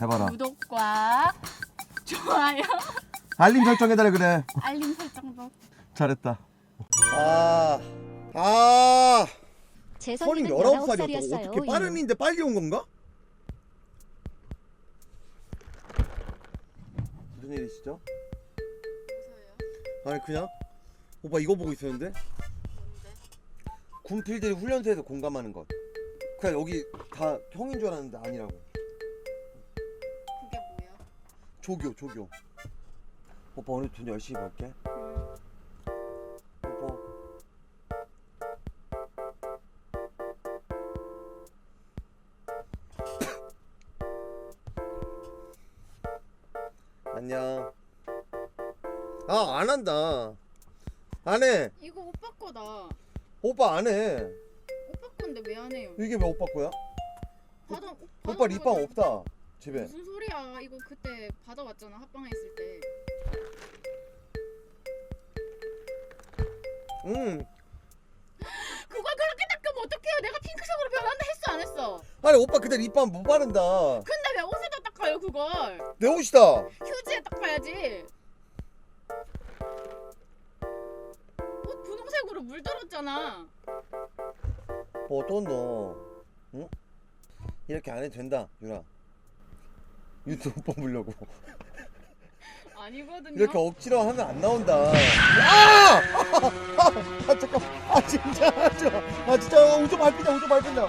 해봐라. 구독과 좋아요, 알림 설정해달래 그래. 알림 설정도. 잘했다. 아, 아, 재선이는 열아홉 살이었다고 19살이었어요. 어떻게 빠른인데 빨리 온 건가? 무슨 일이시죠? 아니 그냥 오빠 이거 보고 있었는데 군필들이 훈련소에서 공감하는 것. 그냥 여기 다 형인 줄 알았는데 아니라고. 조교 조교. 오빠 오늘 돈 열심히 벌게. 오빠. 안녕. 아, 안 한다. 안 해. 이거 오빠 거다. 오빠 안 해. 오빠 건데 왜 안 해요? 이게 왜 오빠 거야? 받아, 오- 오빠 립밤. 없다. 집에. 무슨 소리야? 이거 그때 받아왔잖아 합방에 있을 때. 응. 그걸 그렇게 닦으면 어떡해요? 내가 핑크색으로 변한다 했어 안 했어? 아니 오빠 그때 립밤 못 바른다. 근데 왜 옷에다 닦아요 그걸? 내 옷이다. 휴지에 닦아야지. 옷 분홍색으로 물들었잖아. 뭐 어떤 너? 응? 이렇게 안 해도 된다, 유라. 유튜브 뽑으려고. 아니거든요. 이렇게 억지로 하면 안 나온다. 아! 아! 아, 잠깐. 아 진짜 하지 마. 아 진짜 우주 밟힌다. 우주 밟힌다.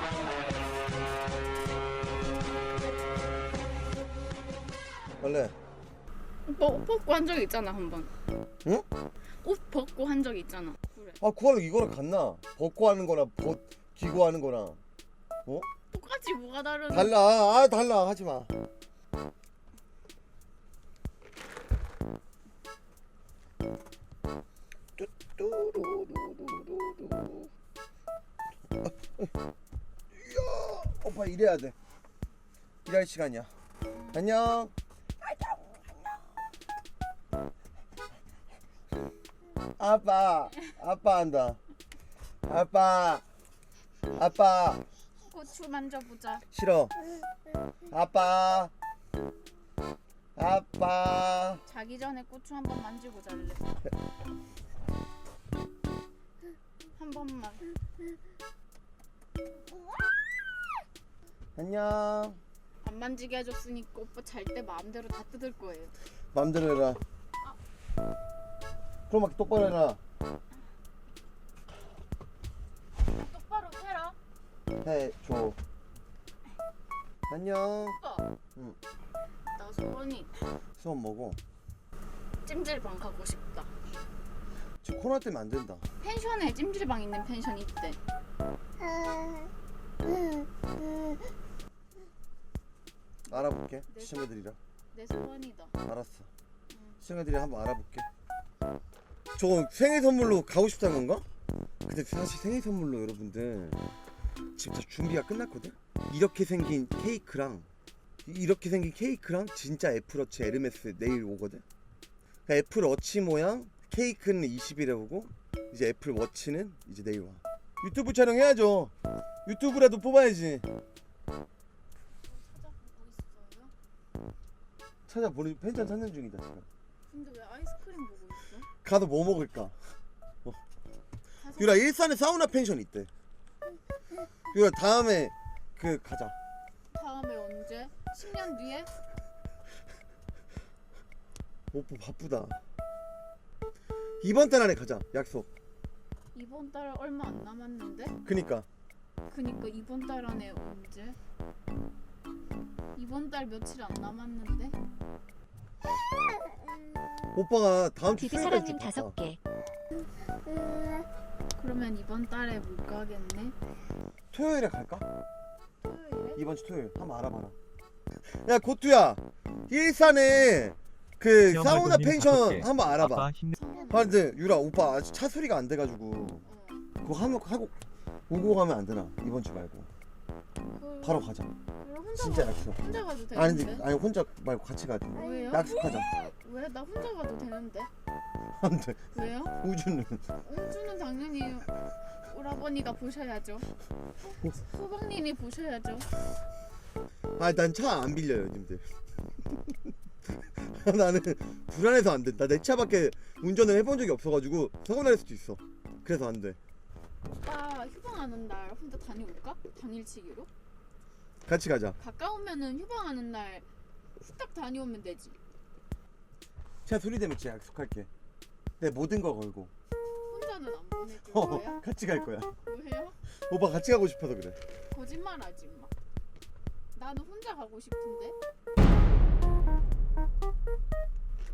원래 옷 벗고 한 적 있잖아 한 번. 응? 옷 벗고 한 적 있잖아. 그래. 아 그거랑 이거랑 같나? 벗고 하는 거랑 벗 기고 하는 거랑 똑같이 뭐가 다른? 달라. 아 달라. 하지 마. 뚜뚜루루루루루. 이야, 오빠 일해야 돼. 일할 시간이야. 안녕. 아빠, 아빠 한다. 아빠, 아빠. 고추 만져보자. 싫어. 아빠. 아빠. 자기 전에 고추 한번 만지고 잘래. 한 번만. 안녕. 안 만지게 해줬으니까 오빠 잘 때 마음대로 다 뜯을 거예요. 맘대로 해라. 크로마키 똑바로 해라. 똑바로 해라. 해 줘. 안녕. 오빠. 응. 나 소원이 수업 먹어. 찜질방 가고 싶다. 지금 코로나 때문에 안 된다. 펜션에 찜질방 있는 펜션 있대. 알아볼게. 네. 시청자들이랑. 내 소원이다. 알았어. 시청자들이 한번 알아볼게. 저거 생일 선물로 가고 싶다는 건가? 근데 사실 생일 선물로 여러분들 진짜 준비가 끝났거든? 이렇게 생긴 케이크랑 이렇게 생긴 케이크랑 진짜 애플워치 에르메스 내일 오거든? 그러니까 애플워치 모양 케이크는 20일에 오고 이제 애플 워치는 이제 내일 와 유튜브 촬영해야죠 유튜브라도 뽑아야지? 찾아보는 펜션 찾는 중이다 지금 근데 왜 아이스크림 보고 있어? 가서 뭐 먹을까? 가서 유라 일산에 사우나 펜션 있대. 유라 다음에 그 가자. 다음에 언제? 10년 뒤에? 오빠 바쁘다. 이번 달 안에 가자. 약속. 이번 달 얼마 안 남았는데? 그니까 그니까 이번 달 안에 언제? 이번 달 며칠 안 남았는데? 오빠가 다음 주 수요일까지 다섯. 개. 그러면 이번 달에 못 가겠네? 토요일에 갈까? 토요일에? 이번 주 토요일 한번 알아봐라. 야 고투야 일산에 그 사우나 활동님 펜션 개. 한번 알아봐. 아빠 힘내. 성원 아 근데 유라 오빠 아직 차 소리가 안 돼가지고 어. 그거 하면 하고 오고 가면 안 되나 이번 주 말고 그- 바로 가자. 혼자 진짜 가, 약속. 혼자 가도 되는데? 아니 근데 아니 혼자 말고 같이 가자. 왜요? 약속하자. 왜? 나 혼자 가도 되는데? 안 돼. 왜요? 우주는 운주는 당연히 오라버니가 보셔야죠. 소방님이 보셔야죠. 아난 차 안 빌려요 님들 나는 불안해서 안 된다 내 차밖에 운전을 해본 적이 없어가지고 사고 날 수도 있어 그래서 안 돼 오빠 휴방하는 날 혼자 다녀올까? 당일치기로? 같이 가자 가까우면은 휴방하는 날 후딱 다녀오면 되지. 차 수리되면 진짜 약속할게 내 모든 거 걸고 혼자는 안 보내줄 어, 거야? 같이 갈 거야 왜요? 오빠 같이 가고 싶어서 그래 거짓말하지 마. 나는 혼자 가고 싶은데.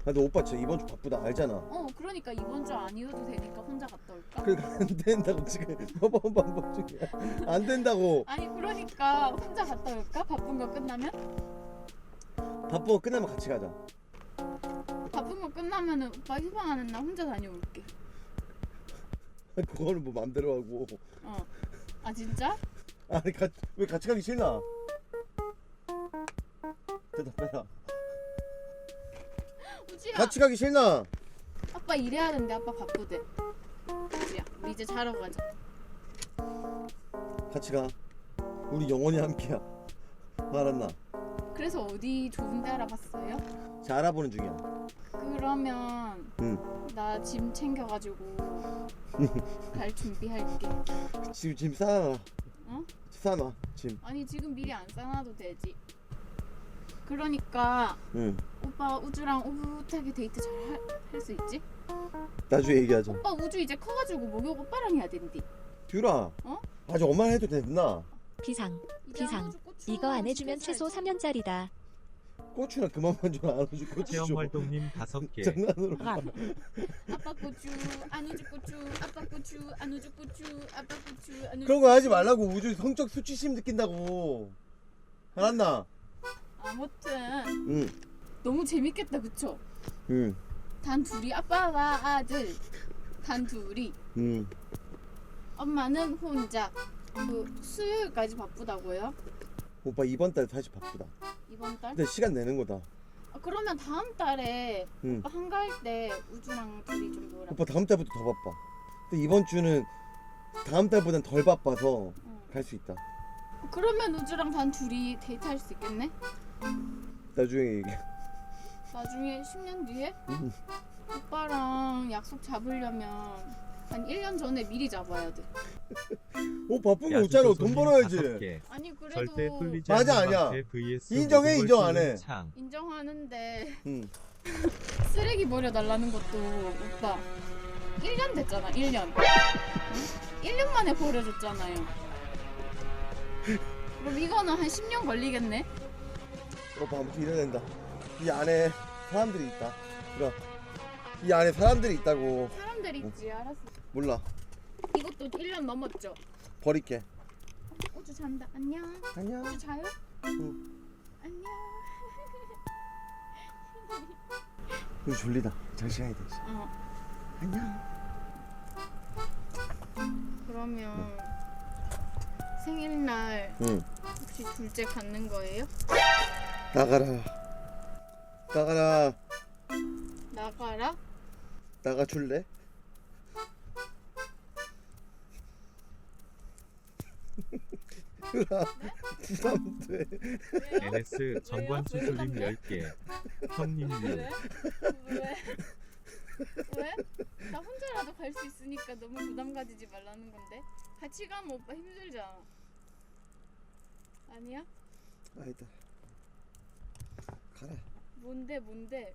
아, 너 오빠 진짜 이번 주 바쁘다 알잖아 어, 그러니까 이번 주 아니어도 되니까 혼자 갔다 올까? 그러니까 안 된다고 지금 저번 방법 중이야 안 된다고 아니 그러니까 혼자 갔다 올까? 바쁜 거 끝나면? 바쁜 거 끝나면 같이 가자 바쁜 거 끝나면은 오빠 휴방하는 날 혼자 다녀올게. 그거는 뭐 맘대로 하고 어. 아 진짜? 아니 가, 왜 같이 가기 싫나 대답해라 우지야. 같이 가기 싫나 아빠 일해야 되는데 아빠 바쁘대. 우지야, 우리 이제 자러 가자. 같이 가 우리 영원히 함께야 알았나 그래서 어디 좋은 데 알아봤어요? 자 알아보는 중이야 그러면 응 나 짐 챙겨가지고 갈 준비할게. 지금 짐 싸놔 어? 싸놔 짐 아니 지금 미리 안 싸놔도 되지. 그러니까 응. 오빠 우주랑 오붓하게 데이트 잘 할 수 있지? 나중에 얘기하자 오빠 우주 이제 커가지고 목욕 오빠랑 해야 된디. 뷰라 어? 아직 엄마 해도 되나 비상. 이제 비상. 고추 이거 안 해주면 최소 시켜줘야지. 3년짜리다. 고추나 그만만 좀 안아줘 고추 체험 좀 활동님 다섯 개. 장난으로 아빠 고추 안우주 고추 아빠 고추 안우주 고추 아빠 고추 안우주 그런 거 하지 말라고 우주 성적 수치심 느낀다고 알았나 아무튼 응 너무 재밌겠다 그쵸? 응, 단 둘이 아빠와 아들 단 둘이 응. 엄마는 혼자 그 수요일까지 바쁘다고요? 오빠 이번 달 사실 바쁘다 이번 달? 근데 시간 내는 거다 아, 그러면 다음 달에 응. 오빠 한가할 때 우주랑 둘이 좀 놀아 오빠 다음 달부터 더 바빠 근데 이번 주는 다음 달보단 덜 바빠서 응. 갈 수 있다 그러면 우주랑 단 둘이 데이트할 수 있겠네? 나중에 얘기해 나중에 10년 뒤에 응. 오빠랑 약속 잡으려면 한 1년 전에 미리 잡아야 돼. 오 바쁜 거 없잖아 돈 벌어야지 아니 그래도 절대 맞아, 않는 아니야. 방패 vs 인정해, 모든 걸 인정 안 뚫는 해. 창. 인정하는데 응. 쓰레기 버려달라는 것도 오빠 1년 됐잖아 1년 응? 1년 만에 버려줬잖아요 그럼 이거는 한 10년 걸리겠네 오빠 아무튼 이래야 된다. 이 안에 사람들이 있다. 그럼 이 안에 사람들이 있다고. 사람들 있지 알았어. 몰라. 이것도 1년 넘었죠? 버릴게. 우주 잔다. 안녕. 안녕. 우주 자요? 응. 안녕. 우리 졸리다. 잘 시간이 되지 어. 안녕. 그러면 생일날 응. 혹시 둘째 갖는 거예요? 나가라 나가라 나가라? 나가 줄래? 으아 부담돼? NS 전관 수술님 10개. 형님 왜? 유. 왜? 왜? 나 혼자라도 갈 수 있으니까 너무 부담 가지지 말라는 건데 같이 가면 오빠 힘들잖아 아니야? 아니다 가라 뭔데 뭔데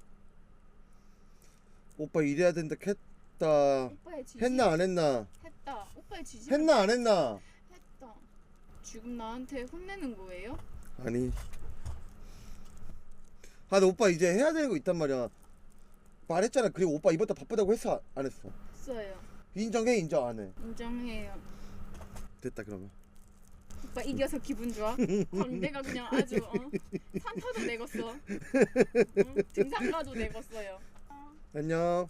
오빠 일해야 된다 했다 오빠의 지지 했나 안 했나 했다 오빠의 지지 했나 안 했나 했다 지금 나한테 혼내는 거예요? 아니 아, 나 오빠 이제 해야 거 있단 말이야. 말했잖아. 그리고 오빠 이번 달 바쁘다고 했어? 안 했어? 했어요 인정해, 인정 안 해? 인정해요 됐다 그러면. 오빠 이겨서 기분 좋아? 광대가 그냥 아주 어? 산타도 내궜어 응? 등산가도 내궜어요 안녕.